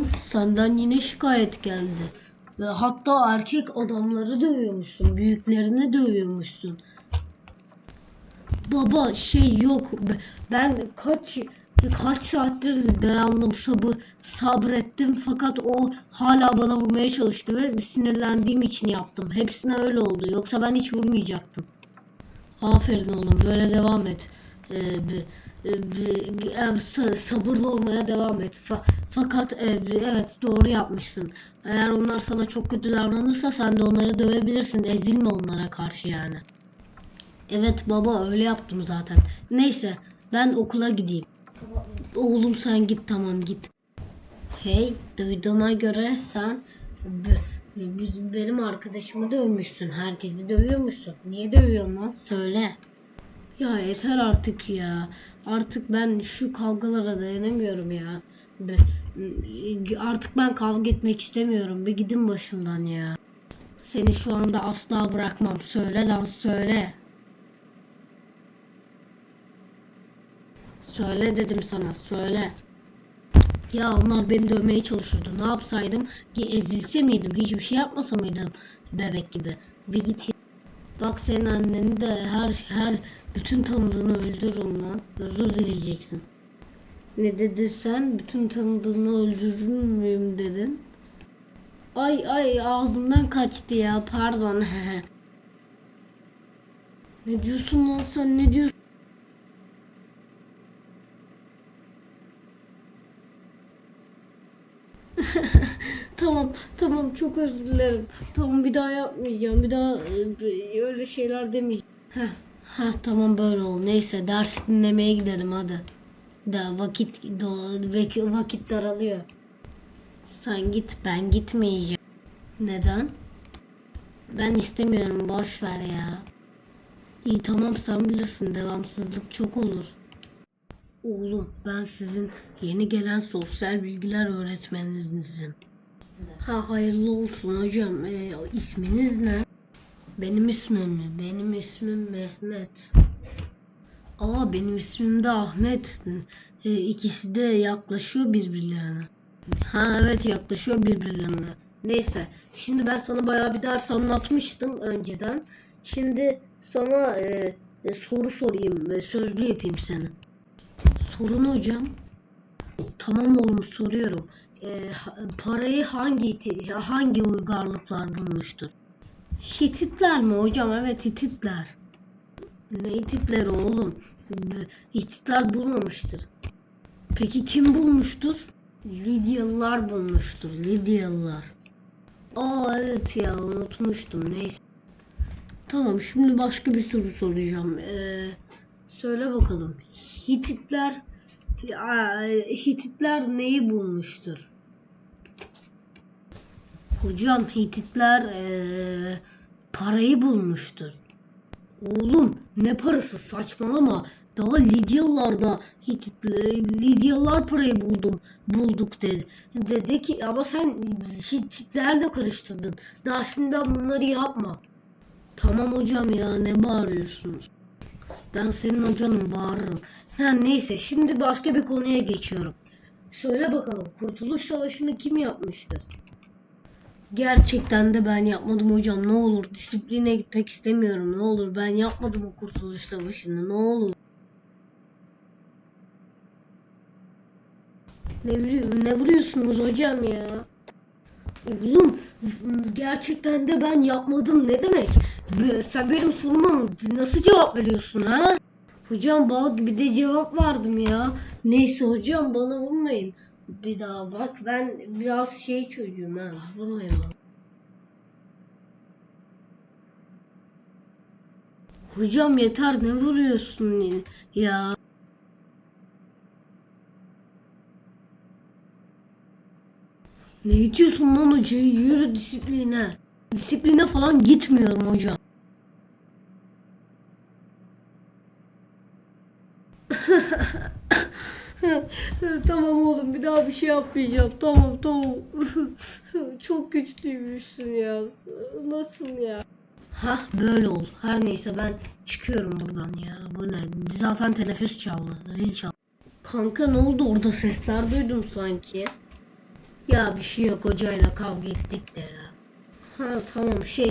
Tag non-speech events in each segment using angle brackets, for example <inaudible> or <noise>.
Oğlum senden yine şikayet geldi. Ve hatta erkek adamları dövüyormuşsun. Büyüklerini dövüyormuşsun. Baba şey yok. Be- Ben kaç kaç saattir dayandım sabır sabrettim fakat o hala bana vurmaya çalıştı ve sinirlendiğim için yaptım. Hepsine öyle oldu. Yoksa ben hiç vurmayacaktım. Aferin oğlum böyle devam et. Ee, sabırlı olmaya devam et. Fa- fakat e, evet doğru yapmışsın. Eğer onlar sana çok kötü davranırsa sen de onları dövebilirsin. Ezilme onlara karşı yani. Evet baba öyle yaptım zaten. Neyse ben okula gideyim. Oğlum sen git tamam git. Hey duyduğuma göre sen benim arkadaşımı dövmüşsün. Herkesi dövüyormuşsun. Niye dövüyorsun lan? Söyle. Ya yeter artık ya. Artık ben şu kavgalara dayanamıyorum ya. Artık ben kavga etmek istemiyorum. Bir gidin başımdan ya. Seni şu anda asla bırakmam. Söyle lan söyle. Söyle dedim sana söyle. Ya onlar beni dövmeye çalışıyordu. Ne yapsaydım? Ya ezilse miydim? Hiçbir şey yapmasa mıydım? Bebek gibi. Bir git. Bak senin anneni de her her bütün tanıdığını öldürürüm lan. Özür dileyeceksin. Ne dedin sen? Bütün tanıdığını öldürür müyüm dedin? Ay ay ağzımdan kaçtı ya pardon. <laughs> ne diyorsun lan sen ne diyorsun? <laughs> Tamam, tamam çok özür dilerim. Tamam bir daha yapmayacağım. Bir daha e, öyle şeyler demeyeceğim. Heh, heh, tamam böyle ol. Neyse ders dinlemeye gidelim hadi. Da vakit do- vak- vakit daralıyor. Sen git ben gitmeyeceğim. Neden? Ben istemiyorum boş ver ya. İyi tamam sen bilirsin devamsızlık çok olur. Oğlum ben sizin yeni gelen sosyal bilgiler öğretmeninizim. Ha hayırlı olsun hocam. Ee, isminiz ne? Benim ismim mi? Benim ismim Mehmet. Aa benim ismim de Ahmet. Ee, ikisi de yaklaşıyor birbirlerine. Ha evet yaklaşıyor birbirlerine. Neyse. Şimdi ben sana bayağı bir ders anlatmıştım önceden. Şimdi sana e, e, soru sorayım. e, sözlü yapayım seni. Sorun hocam. Tamam oğlum soruyorum. Ha- parayı hangi hangi uygarlıklar bulmuştur? Hititler mi hocam? Evet Hititler. Ne Hititler oğlum? Hititler bulmamıştır. Peki kim bulmuştur? Lidyalılar bulmuştur. Lidyalılar. Aa evet ya unutmuştum. Neyse. Tamam şimdi başka bir soru soracağım. Ee, söyle bakalım. Hititler Hititler neyi bulmuştur? Hocam Hititler eee, parayı bulmuştur. Oğlum ne parası saçmalama. Daha Lidyalılarda Hititler, Lidyalılar parayı buldum bulduk dedi. Dedi ki ama sen Hititlerle karıştırdın. Daha şimdiden bunları yapma. Tamam hocam ya ne bağırıyorsunuz? Ben senin hocanım bağırırım. Ha, neyse şimdi başka bir konuya geçiyorum. Söyle bakalım Kurtuluş Savaşı'nı kim yapmıştır? Gerçekten de ben yapmadım hocam ne olur disipline gitmek istemiyorum ne olur ben yapmadım o Kurtuluş Savaşı'nı ne olur. Ne, ne vuruyorsunuz hocam ya? Oğlum gerçekten de ben yapmadım ne demek? Sen benim soruma nasıl cevap veriyorsun ha? Hocam bal gibi de cevap verdim ya. Neyse hocam bana vurmayın. Bir daha bak ben biraz şey çocuğum ha. Vurmayın bana. Hocam yeter ne vuruyorsun ya? Ne diyorsun lan hocayı? Yürü disipline. Disipline falan gitmiyorum hocam. <laughs> tamam oğlum bir daha bir şey yapmayacağım. Tamam tamam. <laughs> Çok güçlüymüşsün ya. Nasıl ya? Ha böyle ol. Her neyse ben çıkıyorum buradan ya. Bu ne? Zaten teneffüs çaldı. Zil çaldı. Kanka ne oldu orada sesler duydum sanki. Ya bir şey yok hocayla kavga ettik de ya. Ha tamam şey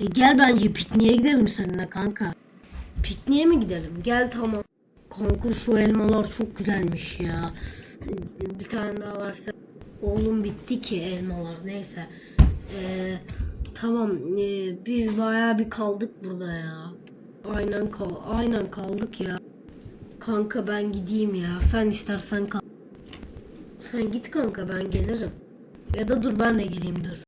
e, gel bence pikniğe gidelim seninle kanka. Pikniğe mi gidelim? Gel tamam. Kanka şu elmalar çok güzelmiş ya. Bir tane daha varsa. Oğlum bitti ki elmalar neyse. Ee, tamam ee, biz bayağı bir kaldık burada ya. Aynen kal aynen kaldık ya. Kanka ben gideyim ya. Sen istersen kal. Sen git kanka ben gelirim. Ya da dur ben de geleyim dur.